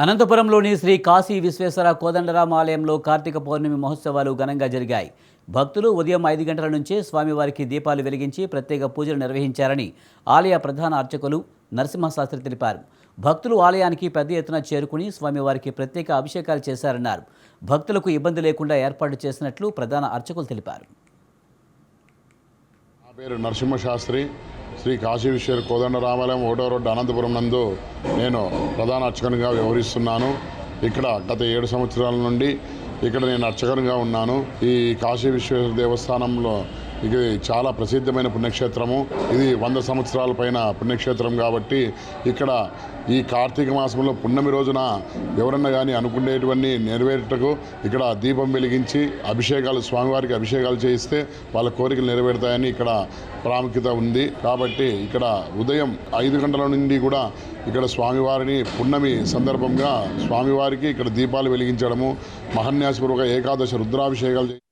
అనంతపురంలోని శ్రీ కాశీ విశ్వేశ్వర కోదండరామ ఆలయంలో కార్తీక పౌర్ణమి మహోత్సవాలు ఘనంగా జరిగాయి. భక్తులు ఉదయం ఐదు గంటల నుంచే స్వామివారికి దీపాలు వెలిగించి ప్రత్యేక పూజలు నిర్వహించారని ఆలయ ప్రధాన అర్చకులు నరసింహశాస్త్రి తెలిపారు. భక్తులు ఆలయానికి పెద్ద ఎత్తున చేరుకుని స్వామివారికి ప్రత్యేక అభిషేకాలు చేశారన్నారు. భక్తులకు ఇబ్బంది లేకుండా ఏర్పాటు చేసినట్లు ప్రధాన అర్చకులు తెలిపారు. నా పేరు నరసింహశాస్త్రి. శ్రీ కాశీ విశ్వర్ కోదండ రామాలయం ఒకటో రోడ్డు అనంతపురం నందు నేను ప్రధాన అర్చకునిగా వ్యవహరిస్తున్నాను. ఇక్కడ గత ఏడు సంవత్సరాల నుండి ఇక్కడ నేను అర్చకునిగా ఉన్నాను. ఈ కాశీ విశ్వేశ్వర దేవస్థానంలో ఇది చాలా ప్రసిద్ధమైన పుణ్యక్షేత్రము. ఇది వంద సంవత్సరాల పైన పుణ్యక్షేత్రం కాబట్టి ఇక్కడ ఈ కార్తీక మాసంలో పున్నమి రోజున ఎవరన్నా కానీ అనుకునేటువన్నీ నెరవేరుటకు ఇక్కడ దీపం వెలిగించి అభిషేకాలు స్వామివారికి అభిషేకాలు చేయిస్తే వాళ్ళ కోరికలు నెరవేరుతాయని ఇక్కడ ప్రాముఖ్యత ఉంది. కాబట్టి ఇక్కడ ఉదయం ఐదు గంటల నుండి కూడా ఇక్కడ స్వామివారిని పున్నమి సందర్భంగా స్వామివారికి ఇక్కడ దీపాలు వెలిగించడము మహన్యాసపూర్వక ఏకాదశి రుద్రాభిషేకాలు